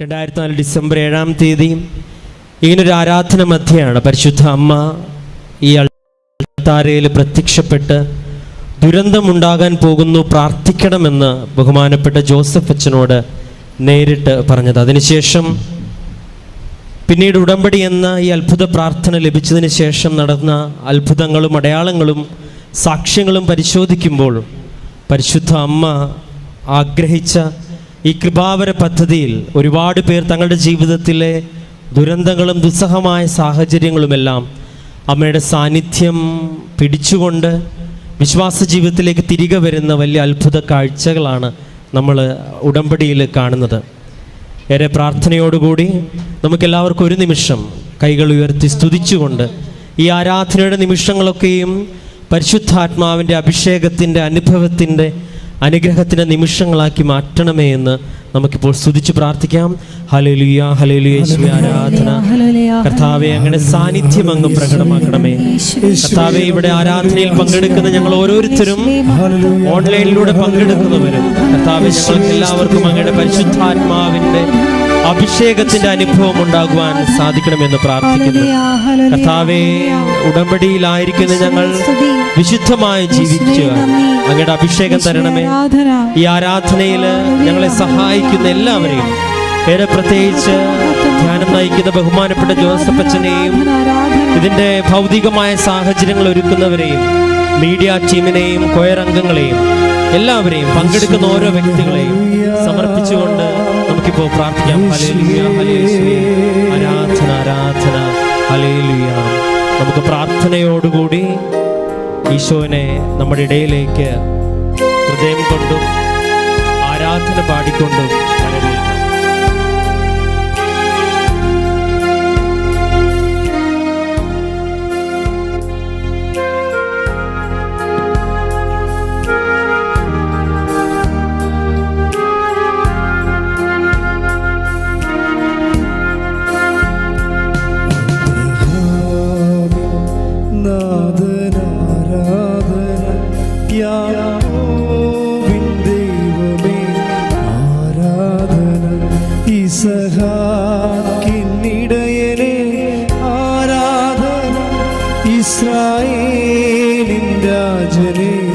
രണ്ടായിരത്തി നാല് ഡിസംബർ ഏഴാം തീയതി ഇങ്ങനൊരു ആരാധന മധ്യയാണ്. പരിശുദ്ധ അമ്മ ഈ അൾത്താരയിൽ പ്രത്യക്ഷപ്പെട്ട് ദുരന്തമുണ്ടാകാൻ പോകുന്നു പ്രാർത്ഥിക്കണമെന്ന് ബഹുമാനപ്പെട്ട ജോസഫ് അച്ഛനോട് നേരിട്ട് പറഞ്ഞത്. അതിനുശേഷം പിന്നീട് ഉടമ്പടി എന്ന ഈ അത്ഭുത പ്രാർത്ഥന ലഭിച്ചതിന് ശേഷം നടന്ന അത്ഭുതങ്ങളും അടയാളങ്ങളും സാക്ഷ്യങ്ങളും പരിശോധിക്കുമ്പോൾ പരിശുദ്ധ അമ്മ ആഗ്രഹിച്ച ഈ കൃപാവര പദ്ധതിയിൽ ഒരുപാട് പേർ തങ്ങളുടെ ജീവിതത്തിലെ ദുരന്തങ്ങളും ദുസ്സഹമായ സാഹചര്യങ്ങളുമെല്ലാം അമ്മയുടെ സാന്നിധ്യം പിടിച്ചുകൊണ്ട് വിശ്വാസ ജീവിതത്തിലേക്ക് തിരികെ വരുന്ന വലിയ അത്ഭുത കാഴ്ചകളാണ് നമ്മൾ ഉടമ്പടിയിൽ കാണുന്നത്. ഏറെ പ്രാർത്ഥനയോടുകൂടി നമുക്കെല്ലാവർക്കും ഒരു നിമിഷം കൈകൾ ഉയർത്തി സ്തുതിച്ചുകൊണ്ട് ഈ ആരാധനയുടെ നിമിഷങ്ങളൊക്കെയും പരിശുദ്ധാത്മാവിന്റെ അഭിഷേകത്തിന്റെ അനുഭവത്തിന്റെ അനുഗ്രഹത്തിന്റെ നിമിഷങ്ങളാക്കി മാറ്റണമേ എന്ന് നമുക്കിപ്പോൾ സ്തുതിച്ച് പ്രാർത്ഥിക്കാം. ഹലലുയ ഹലേലുയ യേശുവേ ആരാധന. കർത്താവെ അങ്ങനെ സാന്നിധ്യം അങ്ങ് പ്രകടമാക്കണമേ. കർത്താവെ ഇവിടെ ആരാധനയിൽ പങ്കെടുക്കുന്ന ഞങ്ങൾ ഓരോരുത്തരും ഓൺലൈനിലൂടെ പങ്കെടുക്കുന്നവരും. കർത്താവെ ഞങ്ങൾക്ക് എല്ലാവർക്കും അങ്ങയുടെ പരിശുദ്ധാത്മാവിന്റെ അഭിഷേകത്തിന്റെ അനുഭവം ഉണ്ടാകുവാൻ സാധിക്കണമെന്ന് പ്രാർത്ഥിക്കുന്നു. കർത്താവെ ഉടമ്പടിയിലായിരിക്കുന്ന ഞങ്ങൾ വിശുദ്ധമായി ജീവിച്ച് അങ്ങയുടെ അഭിഷേകം തരണമേ. ഈ ആരാധനയിൽ ഞങ്ങളെ സഹായിക്കുന്ന എല്ലാവരെയും. ഏറെ പ്രത്യേകിച്ച് ധ്യാനം നയിക്കുന്ന ബഹുമാനപ്പെട്ട ജോസഫ് അച്ഛനെയും ഇതിന്റെ ഭൗതികമായ സാഹചര്യങ്ങൾ ഒരുക്കുന്നവരെയും മീഡിയ ടീമിനെയും കൊയർ അംഗങ്ങളെയും എല്ലാവരെയും പങ്കെടുക്കുന്ന ഓരോ വ്യക്തികളെയും സമർപ്പിച്ചുകൊണ്ട് നമുക്കിപ്പോൾ പ്രാർത്ഥിക്കാം. ആരാധന ആരാധന. നമുക്ക് പ്രാർത്ഥനയോടുകൂടി ഈശോനെ നമ്മുടെ ഇടയിലേക്ക് ഹൃദയം കൊണ്ടും ആരാധന പാടിക്കൊണ്ടും रजनी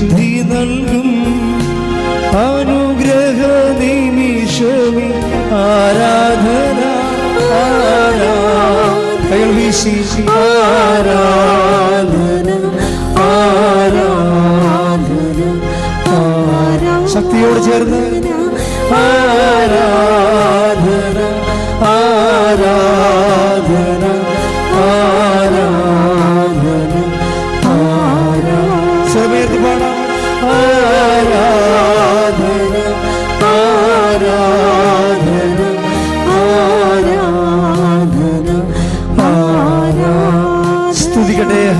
വിശുദ്ധി നൽകും അനുഗ്രഹ നിമിഷമി. ആരാധന ആരാ ആരാധന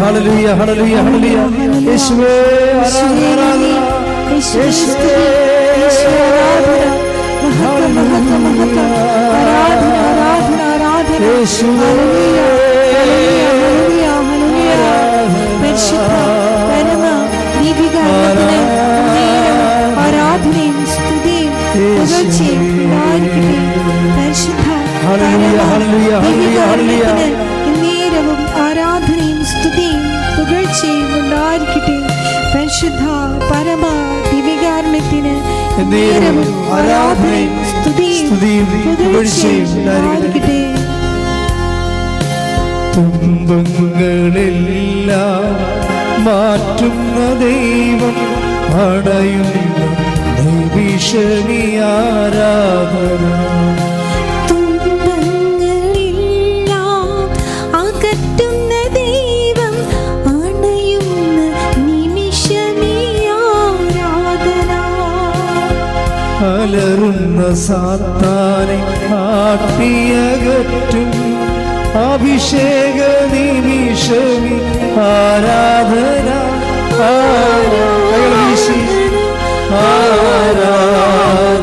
ഹല്ലേലൂയ ഹല്ലേലൂയ ഹല്ലേലൂയ യേശുവേ ആരാധന ആരാധന യേശുവേ യേശുവേ ആരാധനയും സ്തുതിയും പുകഴ്ചയും ഉണ്ടായിരിക്കട്ടെ. പരിശുദ്ധ ഹല്ലേലൂയ, ഹല്ലേലൂയ, ഹല്ലേലൂയ, ഹല്ലേലൂയ. നേരവും ആരാധനയും സ്തുതിയും പുകഴ്ചയും ഉണ്ടായിരിക്കട്ടെ പരിശുദ്ധ പരമ ദിവികാരണത്തിന് എന്നേരവും ആരാധനയും സ്തുതിയും പുകഴ്ചയും ഉണ്ടായിരിക്കട്ടെ. തുമ്പങ്ങളെല്ലാം മാറ്റുന്ന ദൈവം അടയുന്ന ഭീഷണി ആരാധന സാത്താനെ ആട്ടിയകറ്റും അഭിഷേക നിമിഷമി ആരാധന ആരാധന.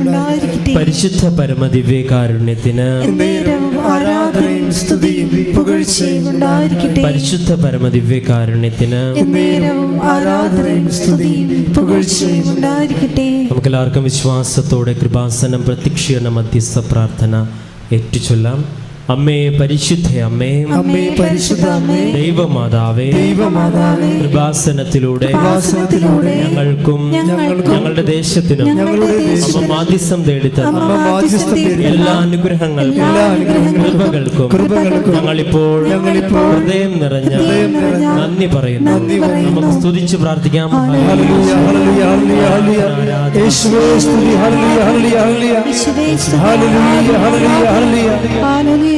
ഉണ്ടായിരിക്കട്ടെ. പരിശുദ്ധ പരമ ദിവ്യകാരുണ്യത്തിന് പരിശുദ്ധ പരമ ദിവ്യകാരുണ്യത്തിന് നമുക്കെല്ലാവർക്കും വിശ്വാസത്തോടെ കൃപാസനം പ്രത്യക്ഷീകരണ മധ്യസ്ഥ പ്രാർത്ഥന ഏറ്റുചൊല്ലാം. അമ്മേ പരിശുദ്ധ അമ്മേ. അമ്മേ പരിശുദ്ധ അമ്മേ. ദൈവമാതാവേ. ദൈവമാതാവേ. കൃപാസനത്തിലൂടെ കൃപാസനത്തിലൂടെ ഞങ്ങൾക്കും ഞങ്ങൾക്കും ഞങ്ങളുടെ ദേശത്തിനും ഞങ്ങളുടെ ദേശത്തിനും മാധ്യസ്ഥം തേടി എല്ലാ അനുഗ്രഹങ്ങൾക്കും എല്ലാ അനുഗ്രഹങ്ങൾക്കും കൃപകൾക്കും കൃപകൾക്കും ഞങ്ങളിപ്പോൾ ഞങ്ങളിപ്പോൾ ഹൃദയം നിറഞ്ഞ ഹൃദയം നിറഞ്ഞ നന്ദി പറയുന്നു. നന്ദി പറയുന്നു. നമുക്ക് സ്തുതിച്ച് പ്രാർത്ഥിക്കാം. ഹല്ലേലൂയ ഹല്ലേലൂയ ഹല്ലേലൂയ ഹല്ലേലൂയ. യേശുവേ സ്തുതി ഹല്ലേലൂയ ഹല്ലേലൂയ ഹല്ലേലൂയ. യേശുവേ സ്തുതി. ഹല്ലേലൂയ ഹല്ലേലൂയ ഹല്ലേലൂയ. ഹല്ലേലൂയ, ഹല്ലേലൂയ,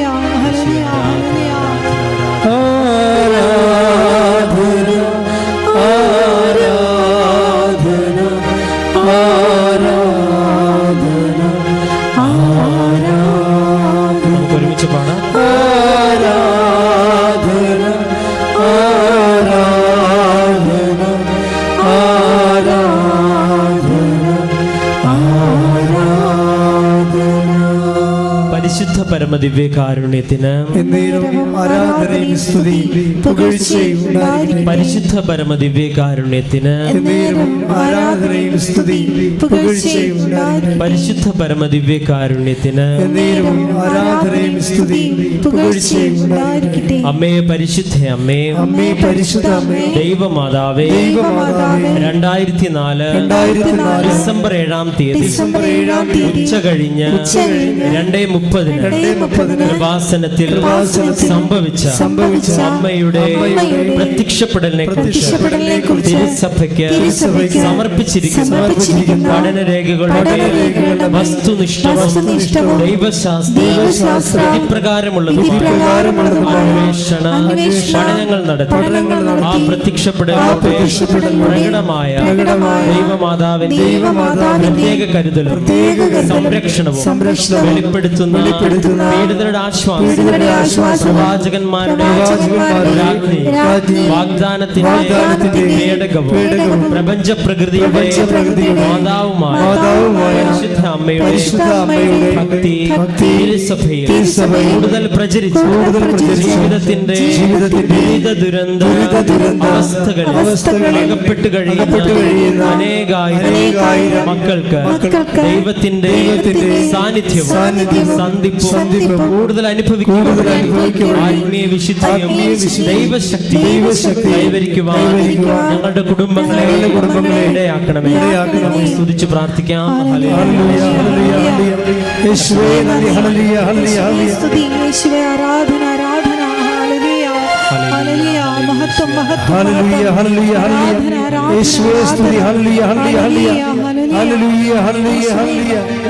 പരിശുദ്ധ പരമദിവ്യ കാരുണ്യത്തിന് എന്നേരവും ആരാധനയും സ്തുതിയും പുകഴ്ചയും ഉണ്ടായിരിക്കട്ടെ. പരിശുദ്ധ പരമ ദിവ്യകാരുണ്യത്തിന് പരിശുദ്ധ പരമ ദിവ്യകാരുണ്യത്തിന് അമ്മയെ അമ്മേ പരിശുദ്ധ അമ്മേ അമ്മേ പരിശുദ്ധ ദൈവമാതാവേ രണ്ടായിരത്തി നാല് ഡിസംബർ ഏഴാം തീയതി ഉച്ച കഴിഞ്ഞ് രണ്ടേ മുപ്പതിന് മുപ്പതിന് കൃപാസനത്തിൽ സംഭവിച്ച സംഭവിച്ച അമ്മയുടെ പ്രത്യക്ഷപ്പെടലിനെ തിരുസഭയ്ക്ക് സമർപ്പിച്ചിരിക്കുന്ന പഠനരേഖകളുടെ വസ്തുനിഷ്ഠ ദൈവശാസ്ത്ര ദൈവശാസ്ത്ര അന്വേഷണ പഠനങ്ങൾ നടത്തി ആ പ്രത്യക്ഷപ്പെടൽ പ്രകടമായ ദൈവമാതാവിന്റെ പ്രത്യേക കരുതലും സംരക്ഷണവും വെളിപ്പെടുത്തുന്ന പീഡിതരുടെ ആശ്വാസം പ്രവാചകന്മാരുടെ വാഗ്ദാനത്തിന്റെ പേടകവും പ്രപഞ്ച പ്രകൃതിയുടെ പരിശുദ്ധ അമ്മയുടെ ഭക്തി കൂടുതൽ പ്രചരിച്ച്. ജീവിതത്തിന്റെ ദുരിത ദുരന്ത അവസ്ഥകൾ അകപ്പെട്ട് കഴിയുന്ന അനേകായിരം മക്കൾക്ക് ദൈവത്തിന്റെ സാന്നിധ്യം സാന്നിധ്യവും സാന്നിധ്യവും സന്ധിപ്പും സന്ധിപ്പും കൂടുതൽ വിശുദ്ധിയും ദൈവശക്തി ദൈവശക്തി കൈവരിക്കുവാൻ ഞങ്ങളുടെ കുടുംബങ്ങളെ കുടുംബങ്ങളെ ഇടയാക്കണമേ. ഇടയാക്കണമേ. സ്തുതിച്ച് പ്രാർത്ഥിക്കാം. ആരാധന ആരാധന. മഹത്വം മഹത്വം യേശുവേ സ്തുതി ഹല്ലേലൂയ ഹല്ലേലൂയ ഹല്ലേലൂയ ഹല്ലേലൂയ. ഹല്ലേലൂയ ഹല്ലേലൂയ.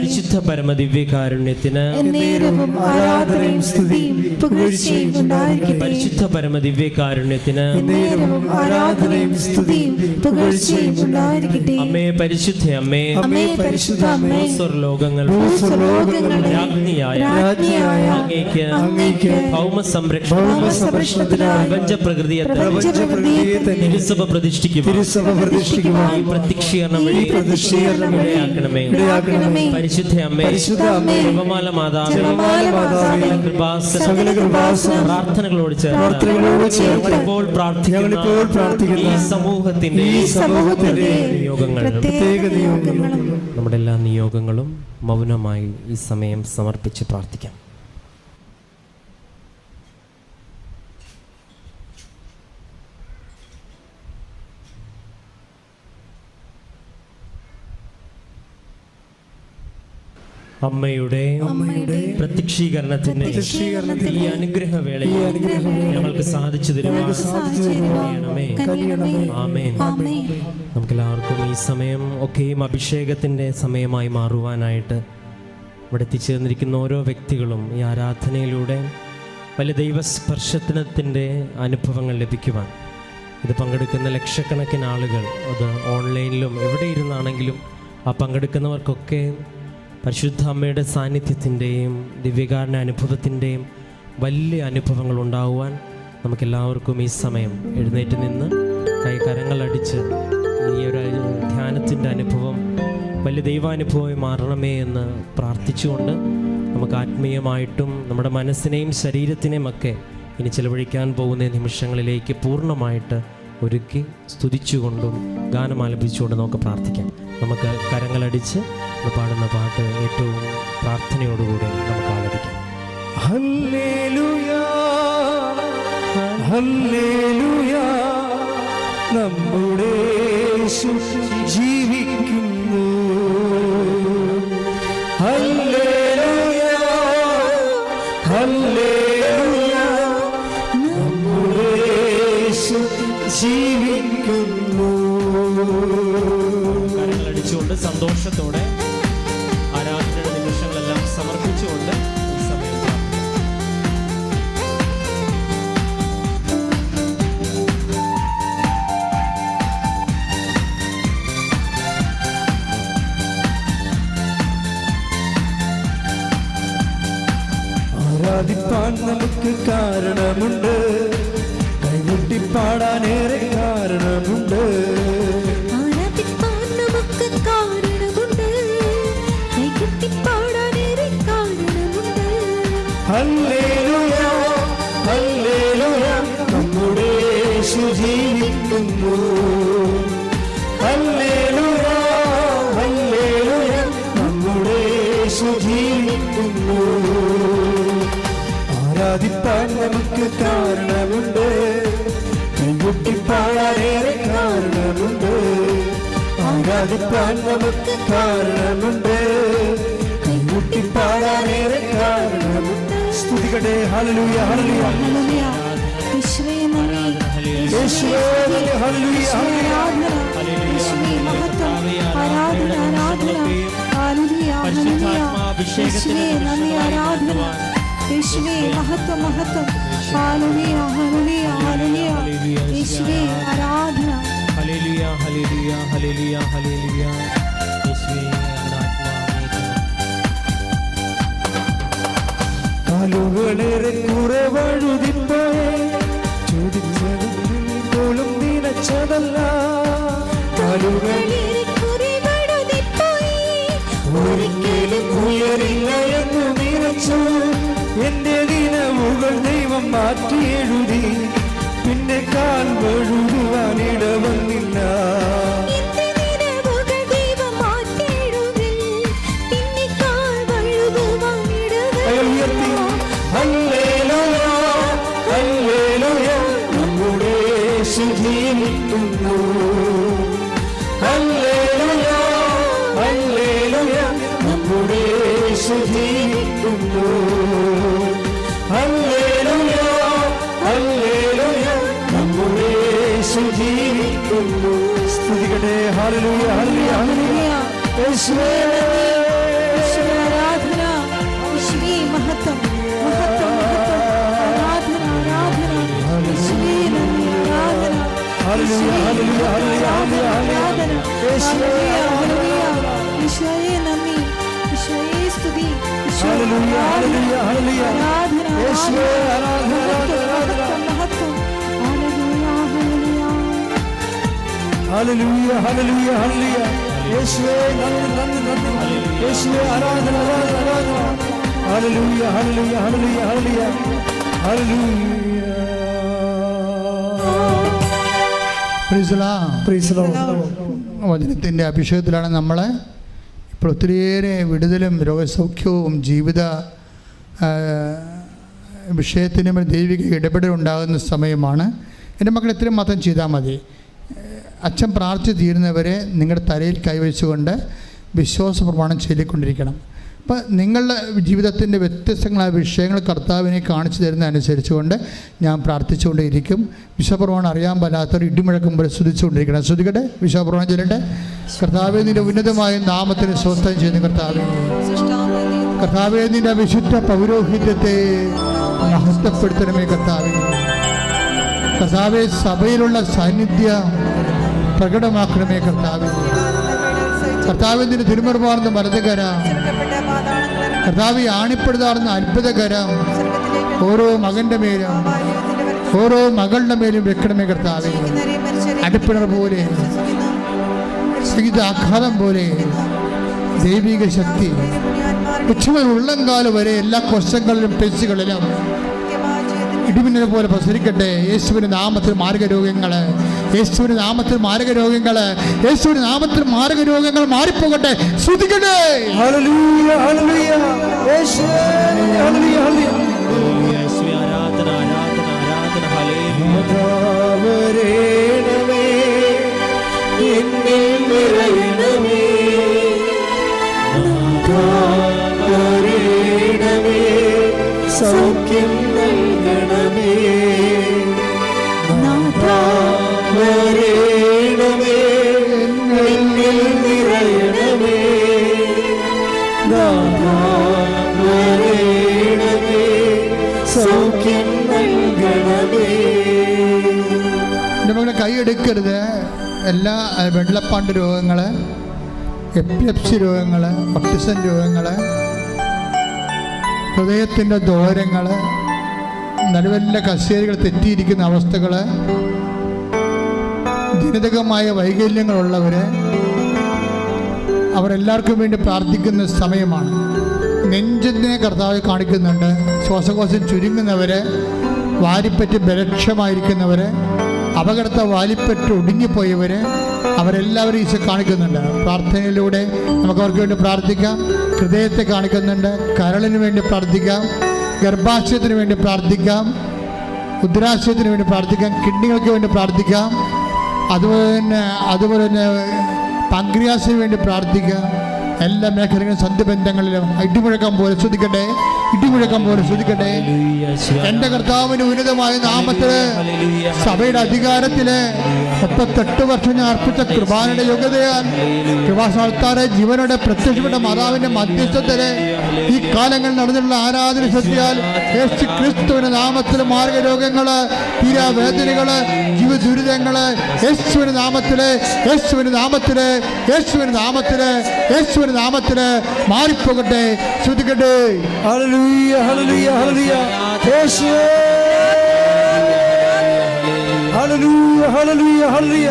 പരമദിവ്യകാരുണ്യത്തിന് പരിശുദ്ധ പരമദിവ്യകാരുണ്യത്തിന് അമ്മേ പരിശുദ്ധ അമ്മേ. ഭൗമ സംരക്ഷണം പ്രകൃതിയെ തിരുസഭ വഴി ഇടയാക്കണമേ. പരിശുദ്ധ അമ്മേ പരിശുദ്ധ അമ്മേ. ജപമാല പ്രാർത്ഥനകളോട് ചേർന്ന് പ്രാർത്ഥിക്കുന്ന ഈ സമൂഹത്തിന്റെ നിയോഗങ്ങൾ പ്രത്യേക നമ്മുടെ എല്ലാ നിയോഗങ്ങളും മൗനമായി ഈ സമയം സമർപ്പിച്ച് പ്രാർത്ഥിക്കാം. അമ്മയുടെ അമ്മയുടെ പ്രത്യക്ഷീകരണത്തിന്റെ ഈ അനുഗ്രഹ വേളയിൽ ഞങ്ങൾക്ക് സാധിച്ചു ആമേൻ. നമുക്കെല്ലാവർക്കും ഈ സമയം ഒക്കെയും അഭിഷേകത്തിന്റെ സമയമായി മാറുവാനായിട്ട് ഇവിടെ എത്തിച്ചേർന്നിരിക്കുന്ന ഓരോ വ്യക്തികളും ഈ ആരാധനയിലൂടെ വലിയ ദൈവസ്പർശത്തിനത്തിന്റെ അനുഭവങ്ങൾ ലഭിക്കുവാൻ. ഇത് പങ്കെടുക്കുന്ന ലക്ഷക്കണക്കിന് ആളുകൾ അത് ഓൺലൈനിലും എവിടെ ഇരുന്നാണെങ്കിലും ആ പങ്കെടുക്കുന്നവർക്കൊക്കെ പരിശുദ്ധ അമ്മയുടെ സാന്നിധ്യത്തിന്റെയും ദിവ്യകാരണ അനുഭവത്തിന്റെയും വലിയ അനുഭവങ്ങൾ ഉണ്ടാകുവാൻ നമുക്കെല്ലാവർക്കും ഈ സമയം എഴുന്നേറ്റ് നിന്ന് കൈ കരങ്ങളടിച്ച് ഈ ഒരു ധ്യാനത്തിന്റെ അനുഭവം വലിയ ദൈവാനുഭവമായി മാറണമേ എന്ന് പ്രാർത്ഥിച്ചുകൊണ്ട് നമുക്ക് ആത്മീയമായിട്ടും നമ്മുടെ മനസ്സിനെയും ശരീരത്തിനെയും ഒക്കെ ഇനി ചിലവഴിക്കാൻ പോകുന്ന നിമിഷങ്ങളിലേക്ക് പൂർണമായിട്ട് ഒരുക്കി സ്തുതിച്ചുകൊണ്ടും ഗാനം ആലപിച്ചുകൊണ്ടും നമുക്ക് പ്രാർത്ഥിക്കാം. നമുക്ക് കരങ്ങളടിച്ച് പാടുന്ന പാട്ട് ഏറ്റവും പ്രാർത്ഥനയോടുകൂടി നമുക്ക് ആലപിക്കാം. നമ്മുടെ യേശു ജീവിക്കുന്നു അടിച്ചുകൊണ്ട് സന്തോഷത്തോടെ ആരാധനയുടെ നിമിഷങ്ങളെല്ലാം സമർപ്പിച്ചുകൊണ്ട്. ആരാധിപ്പാൻ നമുക്ക് കാരണമുണ്ട് ജീവിക്കുന്നു നമുക്ക് കാരണമുണ്ട്. കൈകൊട്ടി പാടാനേറെ കാരണമുണ്ട്. ആരാധിപ്പാൻ നമുക്ക് സ്തുതികട്ടെ. ഹല്ലേലൂയ. ഹല്ലേലൂയ. ഹല്ലേലൂയ. ആരാധന. യേശുവേ മഹത്വം മഹത്വം. ഹാലലിയ യേശു ജീവിക്കുന്നു ഹല്ലേലൂയ ഹല്ലേലൂയ നമ്മുടെ യേശു ജീവിക്കുന്നു സ്തുതിക്കട്ടെ ഹല്ലേലൂയ ഹല്ലേലൂയ ഹല്ലേലൂയ യേശുവേ ആരാധന യേശുവേ മഹത്വം മഹത്വം ആരാധന ആരാധന യേശുവേ നന്ദി ആരാധന ഹല്ലേലൂയ ഹല്ലേലൂയ ഹല്ലേലൂയ ആരാധന യേശുവേ ഹല്ലേലൂയ ഹല്ലേലൂയ ഹല്ലേലൂയ യേശുവേ നന്ദി നന്ദി നന്ദി യേശുവേ ആരാധന ആരാധന ഹല്ലേലൂയ ഹല്ലേലൂയ ഹല്ലേലൂയ ഹല്ലേലൂയ വചനത്തിന്റെ അഭിഷേകത്തിലാണ് നമ്മൾ ഇപ്പോൾ ഒത്തിരിയേറെ വിടുതലും രോഗസൗഖ്യവും ജീവിത വിഷയത്തിനും ദൈവിക ഇടപെടൽ ഉണ്ടാകുന്ന സമയമാണ്. എന്റെ മക്കൾ ഇത്രയും മാത്രം ചെയ്താൽ മതി. അച്ഛൻ പ്രാർത്ഥിച്ച് തീരുന്നവരെ നിങ്ങളുടെ തലയിൽ കൈവച്ചുകൊണ്ട് വിശ്വാസ പ്രമാണം ചൊല്ലിക്കൊണ്ടിരിക്കണം. അപ്പോൾ നിങ്ങളുടെ ജീവിതത്തിന്റെ വ്യത്യസ്തങ്ങളായ വിഷയങ്ങൾ കർത്താവിനെ കാണിച്ചു തരുന്ന അനുസരിച്ചുകൊണ്ട് ഞാൻ പ്രാർത്ഥിച്ചുകൊണ്ടേയിരിക്കും. വിശ്വപ്രവാണ് അറിയാൻ പറ്റാത്തവർ ഇടിമുഴക്കം പോലെ സ്തുതിച്ചുകൊണ്ടിരിക്കണം ശ്രദ്ധിക്കട്ടെ? വിശ്വപ്രവാണ് ചൊല്ലട്ടെ? കർത്താവ് നിന്റെ ഉന്നതമായ നാമത്തിന് സ്വസ്ഥം ചെയ്യുന്ന കർത്താവ്. കർത്താവെ നിന്റെ വിശുദ്ധ പൗരോഹിത്യത്തെ മഹത്വപ്പെടുത്തണമേ കർത്താവെ. കർത്താവെ സഭയിലുള്ള സാന്നിധ്യം പ്രകടമാക്കണമേ കർത്താവെ. കർത്താവെ നിന്റെ തിരുമറുമാർന്ന മരതകര കർത്താവെ ആണിപ്പെടുതാർന്ന അത്ഭുതകരം. ഓരോ മകന്റെ മേലും ഓരോ മകളുടെ മേലും വെക്കണമേ കർത്താവെ. അടുപ്പിണർ പോലെ സംഗീതാഘാതം പോലെ ദൈവിക ശക്തി. ഉച്ചമുതൽ ഉള്ളംകാലം വരെ എല്ലാ കൊശങ്ങളിലും പെച്ചുകളിലും ഇടിമിന്നൽ പോലെ പ്രസരിക്കട്ടെ. യേശുവിന്റെ നാമത്തിൽ മാർഗരോഗങ്ങൾ യേശുവിന്റെ നാമത്തിൽ മാർഗരോഗങ്ങൾ യേശുവിന്റെ നാമത്തിൽ മാർഗരോഗങ്ങൾ മാറിപ്പോകട്ടെ. ശ്രുതിക്കട്ടെ ഹല്ലേലൂയ ഹല്ലേലൂയ. യേശുവേ ഹല്ലേലൂയ ഹല്ലേലൂയ. യേശുവേ ആരാധന ആരാധന ആരാധന. ഹല്ലേലൂയ. വരേണമേ എന്നിൽ നിറയണമേ. വരേണമേ സൗഖ്യം നൽകണമേ. എല്ലാ വെള്ളപ്പാണ്ട് രോഗങ്ങൾ എപ്പിലെപ്സി രോഗങ്ങൾ ഒട്ടിസൺ രോഗങ്ങൾ ഹൃദയത്തിന്റെ ദോരങ്ങൾ നടുവല്ല കസേരകൾ തെറ്റിയിരിക്കുന്ന അവസ്ഥകൾ ജനിതകമായ വൈകല്യങ്ങളുള്ളവർ അവരെല്ലാവർക്കും വേണ്ടി പ്രാർത്ഥിക്കുന്ന സമയമാണ്. നെഞ്ചിനെ കർത്താവ് കാണിക്കുന്നുണ്ട്. ശ്വാസകോശം ചുരുങ്ങുന്നവർ വാരിപ്പറ്റി ബലക്ഷമായിരിക്കുന്നവർ അപകടത്തെ വാലിപ്പെട്ട് ഒടുങ്ങിപ്പോയവർ അവരെല്ലാവരും ഈശോ കാണിക്കുന്നുണ്ട്. പ്രാർത്ഥനയിലൂടെ നമുക്ക് അവർക്ക് വേണ്ടി പ്രാർത്ഥിക്കാം. ഹൃദയത്തെ കാണിക്കുന്നുണ്ട്. കരളിന് വേണ്ടി പ്രാർത്ഥിക്കാം. ഗർഭാശയത്തിന് വേണ്ടി പ്രാർത്ഥിക്കാം. ഉദ്രാശയത്തിന് വേണ്ടി പ്രാർത്ഥിക്കാം. കിഡ്നികൾക്ക് വേണ്ടി പ്രാർത്ഥിക്കാം. അതുപോലെ തന്നെ അതുപോലെ തന്നെ പങ്ക്രിയാസിന് വേണ്ടി പ്രാർത്ഥിക്കാം. എല്ലാ മേഖലകളിലും സന്ധിബന്ധങ്ങളിലും ഇടിമുഴക്കം പോലെ ശ്രദ്ധിക്കട്ടെ. ഇടിമുഴക്കം പോലെ ശ്രദ്ധിക്കട്ടെ എന്റെ കർത്താവിന് ഉന്നതമായ നാമത്തിൽ സഭയുടെ അധികാരത്തിൽ മുപ്പത്തെട്ട് വർഷം ഞാൻ അർപ്പിച്ച കൃപാനയുടെ യോഗ്യതയാൽ കൃപാസാൽത്താറെ ജീവനോടെ പ്രത്യക്ഷപ്പെട്ട മാതാവിന്റെ മധ്യസ്ഥത്തിൽ ഈ കാലങ്ങളിൽ നടന്നിട്ടുള്ള ആരാധന ശ്രദ്ധിയാൽ യേശു ക്രിസ്തുവിന്റെ നാമത്തിൽ മാർഗരോഗങ്ങൾ തീരാവേദനകൾ ജീവ ദുരിതങ്ങൾ യേശുവിന്റെ നാമത്തിൽ യേശുവിന്റെ നാമത്തിൽ യേശുവിന്റെ നാമത്തിൽ യേശുവിന്റെ നാമത്തിൽ മാറിപ്പോകട്ടെ. ശ്രദ്ധിക്കട്ടെ ഹല്ലേലൂയ ഹല്ലേലൂയ ഹല്ലേലൂയ യേശുവേ ഹല്ലേലൂയ ഹല്ലേലൂയ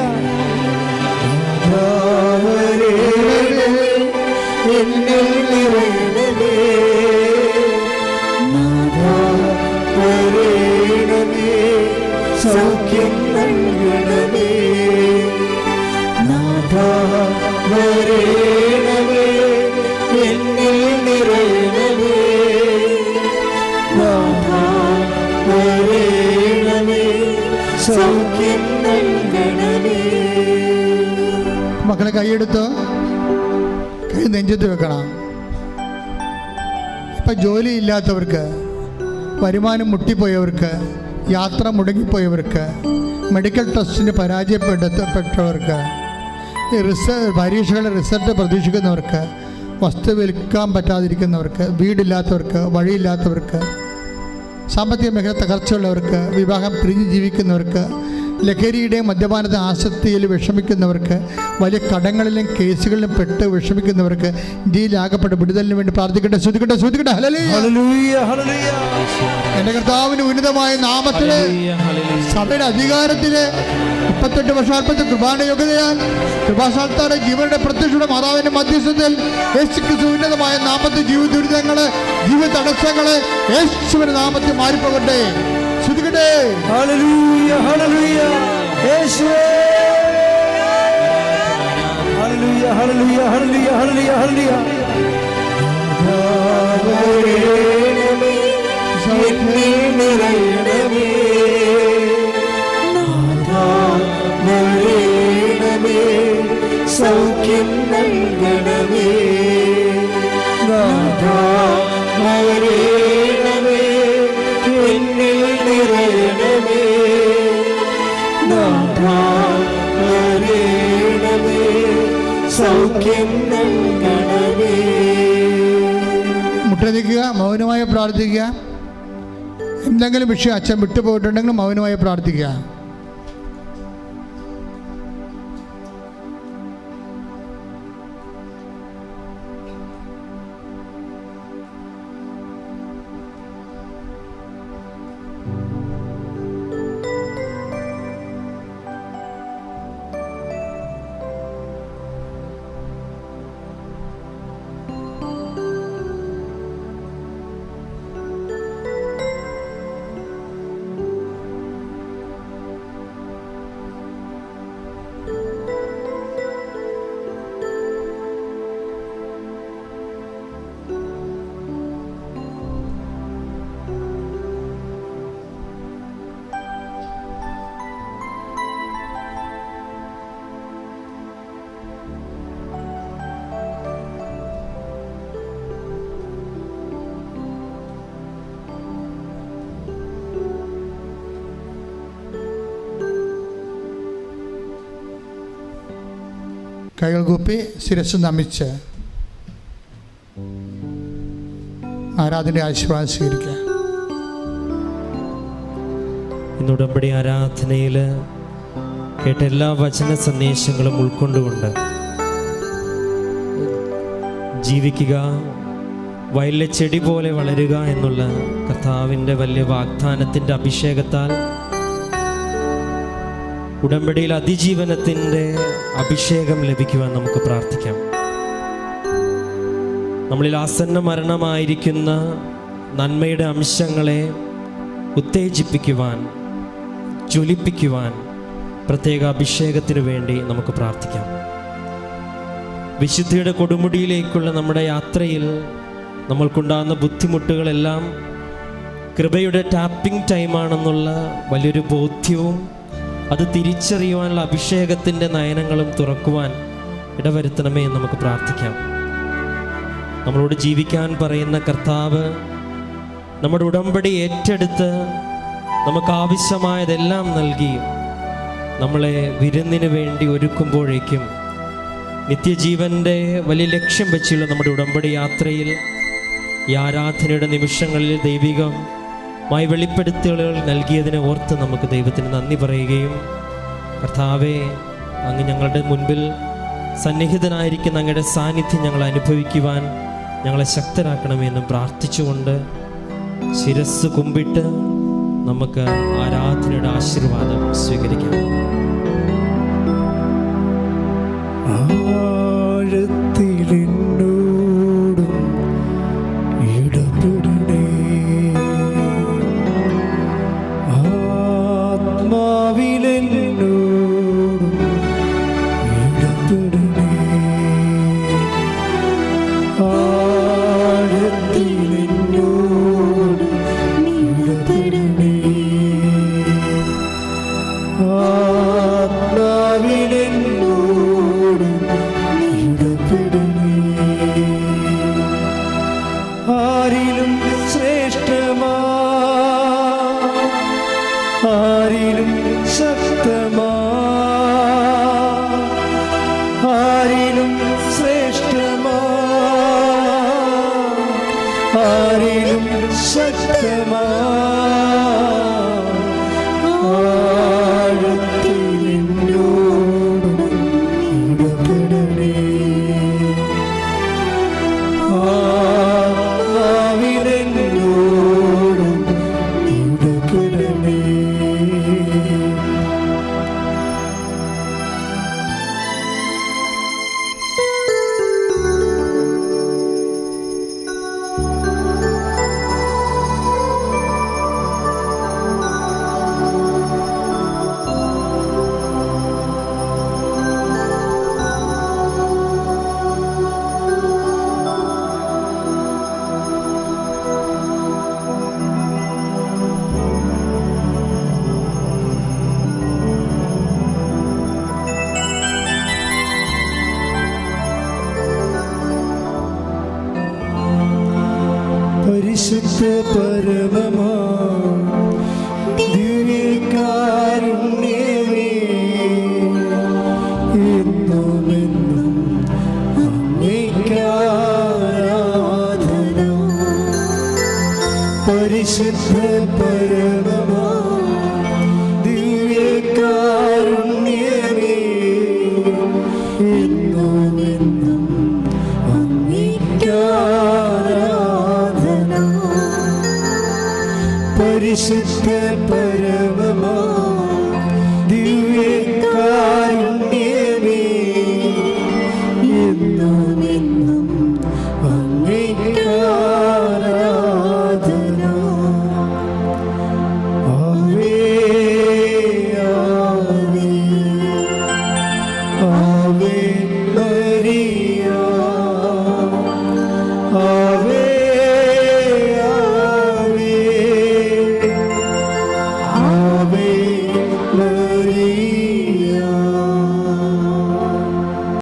നെഞ്ചത്ത് വെക്കണം. ഇപ്പം ജോലി ഇല്ലാത്തവർക്ക് വരുമാനം മുട്ടിപ്പോയവർക്ക് യാത്ര മുടങ്ങിപ്പോയവർക്ക് മെഡിക്കൽ ടെസ്റ്റിന് പരാജയപ്പെടുത്തപ്പെട്ടവർക്ക് റിസ പരീക്ഷകളുടെ റിസൾട്ട് പ്രതീക്ഷിക്കുന്നവർക്ക് വസ്തു വിൽക്കാൻ പറ്റാതിരിക്കുന്നവർക്ക് വീടില്ലാത്തവർക്ക് വഴിയില്ലാത്തവർക്ക് സാമ്പത്തിക മേഖല തകർച്ചയുള്ളവർക്ക് വിവാഹം പിരിഞ്ഞ് ജീവിക്കുന്നവർക്ക് ലഹരിയുടെയും മദ്യപാനത്തെ ആസക്തിയിൽ വിഷമിക്കുന്നവർക്ക് വലിയ കടങ്ങളിലും കേസുകളിലും പെട്ട് വിഷമിക്കുന്നവർക്ക് ഇന്ത്യയിലാകപ്പെട്ട് വിടുതലിന് വേണ്ടി പ്രാർത്ഥിക്കട്ടെ ശ്രദ്ധിക്കട്ടെ ശ്രദ്ധിക്കട്ടെ എന്റെ എന്റെ കർത്താവിന് ഉന്നതമായ നാമത്തിൽ സഭയുടെ അധികാരത്തിൽ മുപ്പത്തെട്ട് വർഷാൽപ്പത്തെ കൃപാന യോഗ്യതയാൽ കൃപാസാൽത്താറെ ജീവനുടെ പ്രത്യക്ഷയുടെ മാതാവിന്റെ മധ്യസ്ഥത്തിൽ യേശുക്രിസ്തു ഉന്നതമായ നാമത്തെ ജീവിത ദുരിതങ്ങൾ ജീവിത തടസ്സങ്ങൾ യേശുവിന്റെ നാമത്തിൽ മാറിപ്പോകട്ടെ. ശ്രദ്ധിക്കട്ടെ. ഹല്ലേലൂയ ഹല്ലേലൂയ. യേശുവേ. ഹല്ലേലൂയ ഹല്ലേലൂയ ഹല്ലേലൂയ ഹല്ലേലൂയ നിറയണമേ സൗഖ്യം നൽകണമേ. മുട്ടനിക്കുക മൗനമായി പ്രാർത്ഥിക്കുക. എന്തെങ്കിലും വിഷയം അച്ഛൻ വിട്ടുപോയിട്ടുണ്ടെങ്കിൽ മൗനമായി പ്രാർത്ഥിക്കുക. കൈകൾ കൂപ്പി ശിരസ് നമിച്ച് ആരാധന ആശീർവാദം സ്വീകരിക്കുക. ഇന്ന് ഉടമ്പടി ആരാധനയിൽ കേട്ട എല്ലാ വചന സന്ദേശങ്ങളും ഉൾക്കൊണ്ടുകൊണ്ട് ജീവിക്കുക വയലിലെ ചെടി പോലെ വളരുക എന്നുള്ള കർത്താവിന്റെ വലിയ വാഗ്ദാനത്തിന്റെ അഭിഷേകത്താൽ ഉടമ്പടിയിൽ അതിജീവനത്തിന്റെ അഭിഷേകം ലഭിക്കുവാൻ നമുക്ക് പ്രാർത്ഥിക്കാം. നമ്മളിൽ ആസന്ന മരണമായിരിക്കുന്ന നന്മയുടെ അംശങ്ങളെ ഉത്തേജിപ്പിക്കുവാൻ ജ്വലിപ്പിക്കുവാൻ പ്രത്യേക അഭിഷേകത്തിന് വേണ്ടി നമുക്ക് പ്രാർത്ഥിക്കാം. വിശുദ്ധിയുടെ കൊടുമുടിയിലേക്കുള്ള നമ്മുടെ യാത്രയിൽ നമ്മൾക്കുണ്ടാകുന്ന ബുദ്ധിമുട്ടുകളെല്ലാം കൃപയുടെ ടാപ്പിംഗ് ടൈമാണെന്നുള്ള വലിയൊരു ബോധ്യവും അത് തിരിച്ചറിയുവാനുള്ള അഭിഷേകത്തിന്റെ നയനങ്ങളും തുറക്കുവാൻ ഇടവരുത്തണമേ എന്ന് നമുക്ക് പ്രാർത്ഥിക്കാം. നമ്മളോട് ജീവിക്കാൻ പറയുന്ന കർത്താവ് നമ്മുടെ ഉടമ്പടി ഏറ്റെടുത്ത് നമുക്ക് ആവശ്യമായതെല്ലാം നൽകി നമ്മളെ വിരുന്നിന് വേണ്ടി ഒരുക്കുമ്പോഴേക്കും നിത്യജീവന്റെ വലിയ ലക്ഷ്യം വെച്ചുള്ള നമ്മുടെ ഉടമ്പടി യാത്രയിൽ ഈ ആരാധനയുടെ നിമിഷങ്ങളിൽ ദൈവികമായി വെളിപ്പെടുത്തലുകൾ നൽകിയതിനെ ഓർത്ത് നമുക്ക് ദൈവത്തിന് നന്ദി പറയുകയും കർത്താവെ അങ്ങ് ഞങ്ങളുടെ മുൻപിൽ സന്നിഹിതനായിരിക്കുന്ന അങ്ങയുടെ സാന്നിധ്യം ഞങ്ങൾ അനുഭവിക്കുവാൻ ഞങ്ങളെ ശക്തരാക്കണമെന്നും പ്രാർത്ഥിച്ചുകൊണ്ട് ശിരസ് കുമ്പിട്ട് നമുക്ക് ആരാധനയുടെ ആശീർവാദം സ്വീകരിക്കാം. ആഴത്തിലെന്നോടും പരിശുദ്ധ പരമമാ